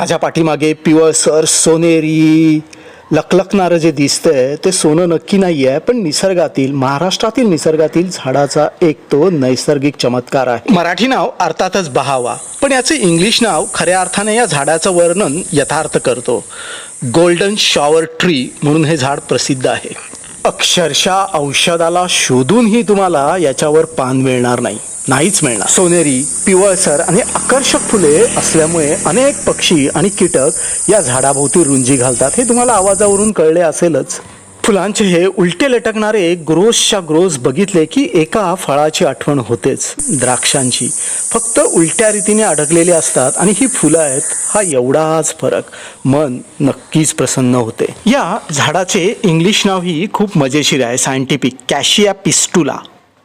माझ्या पाठीमागे पिवळसर सोनेरी लखलखणारं जे दिसतंय ते सोनं नक्की नाही आहे पण निसर्गातील महाराष्ट्रातील निसर्गातील झाडाचा एक तो नैसर्गिक चमत्कार आहे. मराठी नाव अर्थातच बहावा पण याचे इंग्लिश नाव खऱ्या अर्थाने या झाडाचं वर्णन यथार्थ करतो. गोल्डन शॉवर ट्री म्हणून हे झाड प्रसिद्ध आहे. अक्षरशः औषधाला शोधूनही तुम्हाला याच्यावर पान मिळणार नाही. नाहीच मिळणार. सोनेरी पिवळसर आणि आकर्षक फुले असल्यामुळे अनेक पक्षी आणि कीटक या झाडाभोवती रुंजी घालतात. हे तुम्हाला आवाजावरून कळले असेलच. फुलांचे हे उलटे लटकणारे ग्रोसच्या ग्रोस बघितले की एका फळाची आठवण होतेच. द्राक्षांची फक्त उलट्या रीतीने अडकलेली असतात आणि ही फुलं आहेत हा एवढाच फरक. मन नक्कीच प्रसन्न होते. या झाडाचे इंग्लिश नावही खूप मजेशीर आहे सायंटिफिक कॅशिया पिस्टुला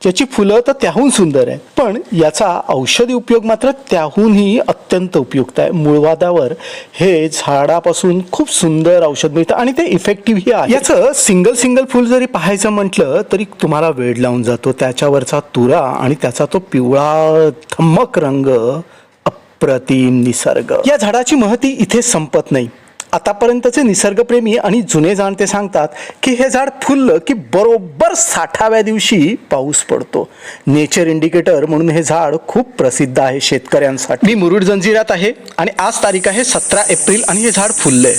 ज्याची फुलं तर त्याहून सुंदर आहे पण याचा औषधी उपयोग मात्र त्याहूनही अत्यंत उपयुक्त आहे. मूळवादावर हे झाडापासून खूप सुंदर औषध मिळतं आणि ते इफेक्टिव्ह आहे. याचं सिंगल सिंगल फुल जरी पाहायचं म्हटलं तरी तुम्हाला वेळ लावून जातो. त्याच्यावरचा तुरा आणि त्याचा तो पिवळा थम्मक रंग अप्रतिम निसर्ग. या झाडाची महती इथे संपत नाही. आतापर्यंतचे निसर्गप्रेमी आणि जुने जाणते सांगतात की हे झाड फुललं की बरोबर साठाव्या दिवशी पाऊस पडतो. नेचर इंडिकेटर म्हणून हे झाड खूप प्रसिद्ध आहे शेतकऱ्यांसाठी. मी मुरुड जंजिरात आहे आणि आज तारीख आहे सतरा एप्रिल आणि हे झाड फुललंय.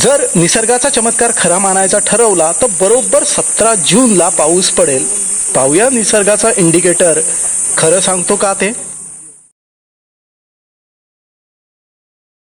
जर निसर्गाचा चमत्कार खरा मानायचा ठरवला तर बरोबर सतरा जूनला पाऊस पडेल. पाहूया निसर्गाचा इंडिकेटर खरं सांगतो का ते?